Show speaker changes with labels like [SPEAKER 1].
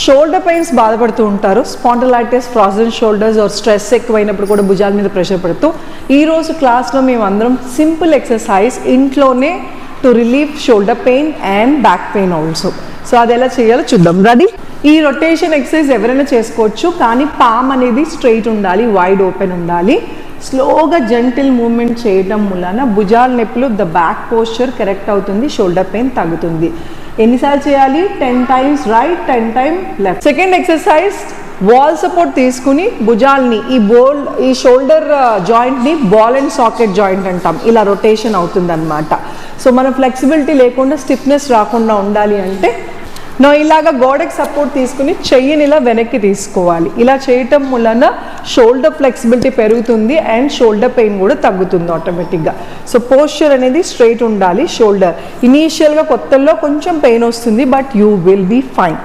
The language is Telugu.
[SPEAKER 1] షోల్డర్ పెయిన్స్ బాధపడుతూ ఉంటారు. Spondylitis frozen shoulders or stress ఎక్కువైనప్పుడు కూడా భుజాల మీద ప్రెషర్ పడుతూ ఈ రోజు క్లాస్లో మేము అందరం సింపుల్ ఎక్సర్సైజ్ ఇంట్లోనే to relieve shoulder pain and back pain also so అది ఎలా చేయాలో చూద్దాం. రెడీ ఈ రొటేషన్ ఎక్సర్సైజ్ ఎవరైనా చేసుకోవచ్చు. కానీ పామ్ అనేది స్ట్రైట్ ఉండాలి వైడ్ ఓపెన్ ఉండాలి. స్లోగా జెంటిల్ మూమెంట్ చేయడం వలన భుజాల నొప్పులు ద బ్యాక్ పోస్చర్ కరెక్ట్ అవుతుంది షోల్డర్ పెయిన్ తగ్గుతుంది. ఎన్నిసార్లు చేయాలి? Ten times right ten time left second exercise wall support తీసుకుని భుజాల్ని ఈ బోల్ ఈ షోల్డర్ జాయింట్ని బాల్ అండ్ సాకెట్ జాయింట్ అంటాం. ఇలా రొటేషన్ అవుతుంది అనమాట సో మన ఫ్లెక్సిబిలిటీ లేకుండా స్టిఫ్నెస్ రాకుండా ఉండాలి అంటే నో ఇలాగ గోడకి సపోర్ట్ తీసుకుని చెయ్యిని ఇలా వెనక్కి తీసుకోవాలి. ఇలా చేయటం వలన షోల్డర్ ఫ్లెక్సిబిలిటీ పెరుగుతుంది అండ్ షోల్డర్ పెయిన్ కూడా తగ్గుతుంది ఆటోమేటిక్గా సో పోస్చర్ అనేది స్ట్రైట్ ఉండాలి షోల్డర్ ఇనీషియల్గా కొత్తల్లో కొంచెం పెయిన్ వస్తుంది but you will be fine